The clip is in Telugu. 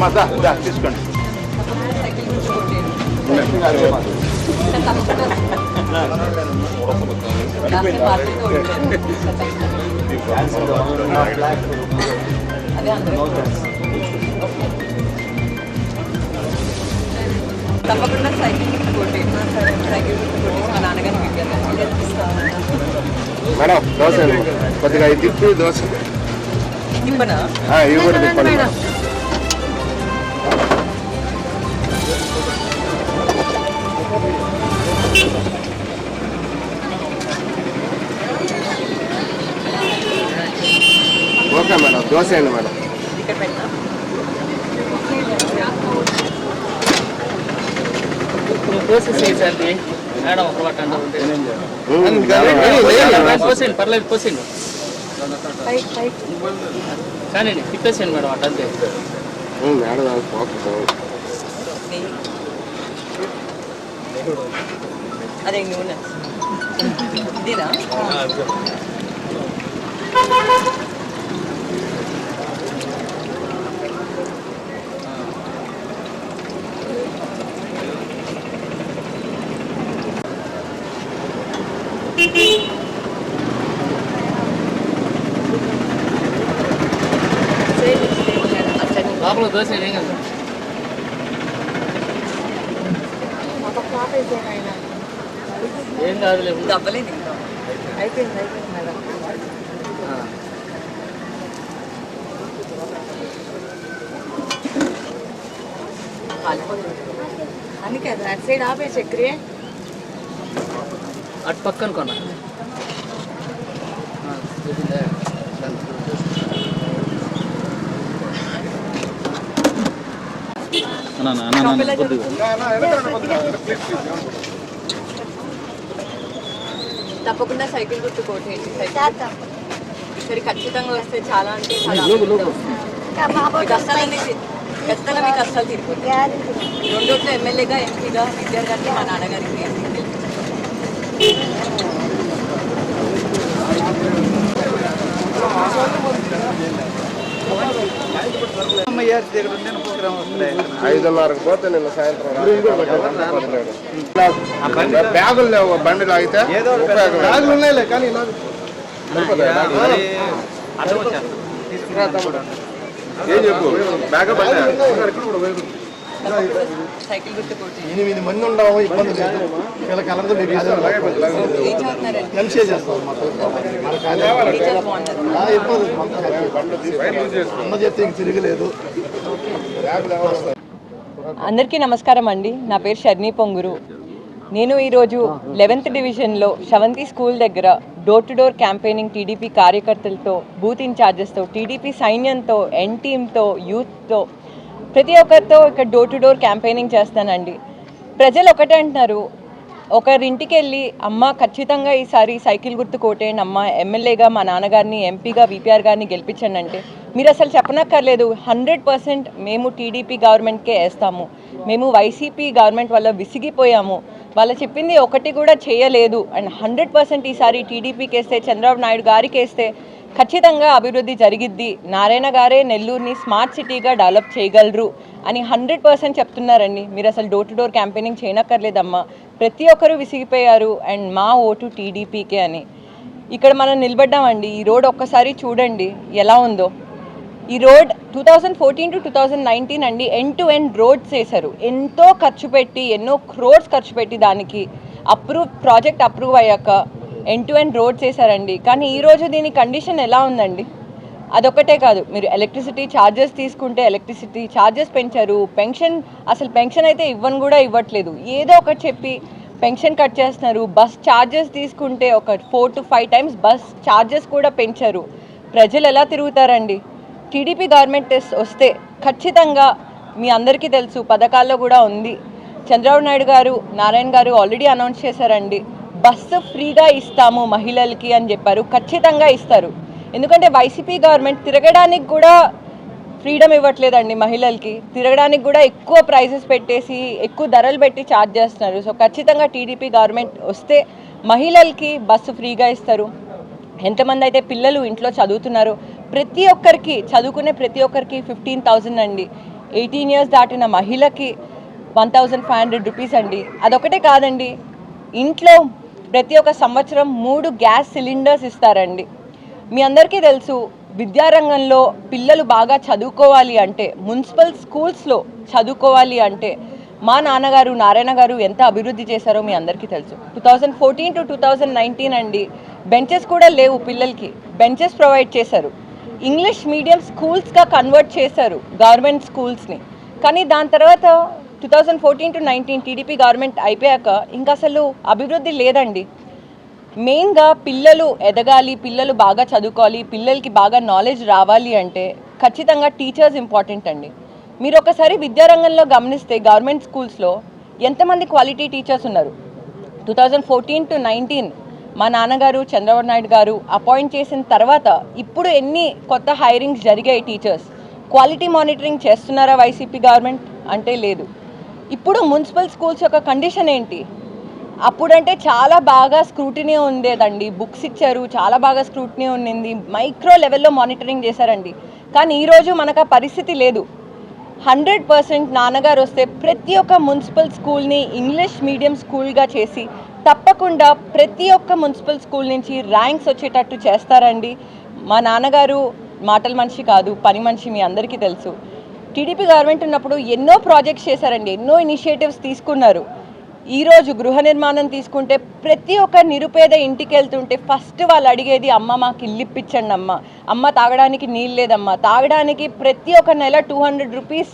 మా దా దా తీసుకోండి తప్పకుండా సైకిల్ గుర్తు కొట్టేది తప్పకుండా రాష్ట్ర పార్టీతో ఉంటారు అదే అందరూ తప్పకుండా సైకిల్ గుర్తు కొట్టేది సైకిల్ గుర్తు కొట్టేసి మా నాన్నగారిని పెట్టారు గెలిపిస్తాను మేడం దోశ ఇవ్వు. కొద్దిగా ఇది తిప్పి దోశ ఇవ్వనా ఆ, దోశ అండి మేడం. మేడం ఒక మేడం, పోసేయండి పర్లేదు పోసేయండి కానీ తిప్పేసేయండి మేడం అటు అంతే మేడం అదే ఇదేనా? అట్లనే లోపల దోశ ఏం కదా ఏం కాదులే ఇది అవ్వలేదు ఇంకా అయిపోయింది అయిపోయింది మేడం ఆ. కాలిపోతుంది అందుకే అది అటు సైడ్ ఆపే చక్రి అటు పక్కన కొన్నా తప్పకుండా సైకిల్ గుర్తు కోటేయండి సైకిల్. సరే ఖచ్చితంగా వస్తే చాలా అంటే చాలా అభివృద్ధి మీ కష్టాలన్నీ తీ- ఖచ్చితంగా మీ కష్టాలు తీరిపోతాయి. రెండు రోజులు ఎమ్మెల్యేగా ఎంపీగా విద్యార్థి మా నాన్నగారికి ఐదున్నరకు పోతే నిన్న సాయంత్రం. బ్యాగులు లేవు బండి లాగితే ఉపయోగం బ్యాగులు ఉన్నాయిలే కానీ ఏం చెప్పు? బ్యాగ్ తప్పకుండా సైకిల్ ఎనిమిది మంది ఉండవు ఇబ్బంది లేదు. వీళ్ళకందరూ మీకు అదే ఏం చదువుతున్నారండి ఎంసీఏ చేస్తాం మా టీచర్స్ బాగున్నారు ఇబ్బంది అన్న చెప్తే ఇంక తిరగలేదు. అందరికీ నమస్కారం అండి. నా పేరు షర్ణి పొంగురు. నేను ఈరోజు లెవెన్త్ డివిజన్లో శవంతి స్కూల్ దగ్గర door to door campaigning TDP కార్యకర్తలతో బూత్ ఇన్ఛార్జెస్తో టీడీపీ సైన్యంతో ఎన్ టీమ్తో యూత్తో ప్రతి ఒక్కరితో ఇక్కడ డోర్ టు డోర్ క్యాంపెయినింగ్ చేస్తానండి. ప్రజలు ఒకటే అంటున్నారు ఒకరింటికి వెళ్ళి అమ్మ ఖచ్చితంగా ఈసారి సైకిల్ గుర్తు కోటేయండి అమ్మ ఎమ్మెల్యేగా మా నాన్నగారిని ఎంపీగా విపిఆర్ గారిని గెలిపించండి అంటే. మీరు అసలు చెప్పనక్కర్లేదు హండ్రెడ్ పర్సెంట్ మేము టీడీపీ గవర్నమెంట్కే వేస్తాము. మేము వైసీపీ గవర్నమెంట్ వల్ల విసిగిపోయాము. వాళ్ళు చెప్పింది ఒకటి కూడా చేయలేదు. అండ్ హండ్రెడ్ పర్సెంట్ ఈసారి టీడీపీకి వేస్తే చంద్రబాబు నాయుడు గారికి వేస్తే ఖచ్చితంగా అభివృద్ధి జరిగిద్ది. నారాయణ గారే నెల్లూరుని స్మార్ట్ సిటీగా డెవలప్ చేయగలరు అని హండ్రెడ్ పర్సెంట్ చెప్తున్నారండి. మీరు అసలు డోర్ టు డోర్ క్యాంపెయినింగ్ చేయనక్కర్లేదమ్మా. ప్రతి ఒక్కరూ విసిగిపోయారు. అండ్ మా ఓటు టీడీపీకే అని. ఇక్కడ మనం నిలబడ్డామండి. ఈ రోడ్ ఒక్కసారి చూడండి ఎలా ఉందో. ఈ road two thousand fourteen to two thousand nineteen అండి ఎండ్ టు ఎండ్ రోడ్స్ వేశారు ఎంతో ఖర్చు పెట్టి ఎన్నో క్రోడ్స్ ఖర్చు పెట్టి దానికి అప్రూవ్ ప్రాజెక్ట్ అప్రూవ్ అయ్యాక ఎండ్ టు ఎండ్ రోడ్స్ వేశారండి కానీ ఈ రోజు దీని కండిషన్ ఎలా ఉందండి? అదొకటే కాదు. మీరు ఎలక్ట్రిసిటీ ఛార్జెస్ తీసుకుంటే ఎలక్ట్రిసిటీ ఛార్జెస్ పెంచారు. పెన్షన్ అసలు పెన్షన్ అయితే ఇవ్వను కూడా ఇవ్వట్లేదు. ఏదో ఒకటి చెప్పి పెన్షన్ కట్ చేస్తున్నారు. బస్ ఛార్జెస్ తీసుకుంటే ఒక four to five times bus charges కూడా పెంచారు. ప్రజలు ఎలా తిరుగుతారండి? టీడీపీ గవర్నమెంట్ వస్తే ఖచ్చితంగా మీ అందరికీ తెలుసు పథకాల్లో కూడా ఉంది. చంద్రబాబు నాయుడు గారు నారాయణ గారు ఆల్రెడీ అనౌన్స్ చేశారండి. బస్సు ఫ్రీగా ఇస్తాము మహిళలకి అని చెప్పారు. ఖచ్చితంగా ఇస్తారు. ఎందుకంటే వైసీపీ గవర్నమెంట్ తిరగడానికి కూడా ఫ్రీడమ్ ఇవ్వట్లేదండి మహిళలకి. తిరగడానికి కూడా ఎక్కువ ప్రైజెస్ పెట్టేసి ఎక్కువ ధరలు పెట్టి ఛార్జ్ చేస్తున్నారు. సో ఖచ్చితంగా టీడీపీ గవర్నమెంట్ వస్తే మహిళలకి బస్సు ఫ్రీగా ఇస్తారు. ఎంతమంది అయితే పిల్లలు ఇంట్లో చదువుతున్నారు ప్రతి ఒక్కరికి చదువుకునే ప్రతి ఒక్కరికి ఫిఫ్టీన్ థౌజండ్ అండి. ఎయిటీన్ ఇయర్స్ దాటిన మహిళకి one thousand five hundred rupees అండి. అదొకటే కాదండి ఇంట్లో ప్రతి ఒక్క సంవత్సరం మూడు గ్యాస్ సిలిండర్స్ ఇస్తారండి. మీ అందరికీ తెలుసు విద్యారంగంలో పిల్లలు బాగా చదువుకోవాలి అంటే మున్సిపల్ స్కూల్స్లో చదువుకోవాలి అంటే మా నాన్నగారు నారాయణ గారు ఎంత అభివృద్ధి చేశారో మీ అందరికీ తెలుసు. Two thousand fourteen to two thousand nineteen అండి బెంచెస్ కూడా లేవు పిల్లలకి. బెంచెస్ ప్రొవైడ్ చేశారు. ఇంగ్లీష్ మీడియం స్కూల్స్గా కన్వర్ట్ చేశారు గవర్నమెంట్ స్కూల్స్ని కానీ దాని తర్వాత two thousand fourteen to nineteen TDP government అయిపోయాక ఇంకా అసలు అభివృద్ధి లేదండి. మెయిన్గా పిల్లలు ఎదగాలి పిల్లలు బాగా చదువుకోవాలి పిల్లలకి బాగా నాలెడ్జ్ రావాలి అంటే ఖచ్చితంగా టీచర్స్ ఇంపార్టెంట్ అండి. మీరు ఒకసారి విద్యారంగంలో గమనిస్తే గవర్నమెంట్ స్కూల్స్లో ఎంతమంది క్వాలిటీ టీచర్స్ ఉన్నారు? Two thousand fourteen to nineteen మా నాన్నగారు చంద్రబాబు నాయుడు గారు అపాయింట్ చేసిన తర్వాత ఇప్పుడు ఎన్ని కొత్త హైరింగ్స్ జరిగాయి టీచర్స్? క్వాలిటీ మానిటరింగ్ చేస్తున్నారా వైసీపీ గవర్నమెంట్? అంటే లేదు. ఇప్పుడు మున్సిపల్ స్కూల్స్ యొక్క కండిషన్ ఏంటి? అప్పుడంటే చాలా బాగా స్క్రూటినీ ఉండేదండి. బుక్స్ ఇచ్చారు చాలా బాగా స్క్రూటినీ ఉండింది. మైక్రో లెవెల్లో మానిటరింగ్ చేశారండి. కానీ ఈరోజు మనకు ఆ పరిస్థితి లేదు. హండ్రెడ్ పర్సెంట్ నాన్నగారు వస్తే ప్రతి ఒక్క మున్సిపల్ స్కూల్ని ఇంగ్లీష్ మీడియం స్కూల్గా చేసి తప్పకుండా ప్రతి ఒక్క మున్సిపల్ స్కూల్ నుంచి ర్యాంక్స్ వచ్చేటట్టు చేస్తారండి. మా నాన్నగారు మాటల మనిషి కాదు పని మనిషి మీ అందరికీ తెలుసు. టీడీపీ గవర్నమెంట్ ఉన్నప్పుడు ఎన్నో ప్రాజెక్ట్స్ చేశారండి ఎన్నో ఇనిషియేటివ్స్ తీసుకున్నారు. ఈరోజు గృహ నిర్మాణం తీసుకుంటే ప్రతి ఒక్క నిరుపేద ఇంటికి వెళ్తుంటే ఫస్ట్ వాళ్ళు అడిగేది అమ్మ మాకు ఇల్లు ఇప్పించండి అమ్మ అమ్మ తాగడానికి నీళ్ళు లేదమ్మా. తాగడానికి ప్రతి ఒక్క నెల టూ హండ్రెడ్ రూపీస్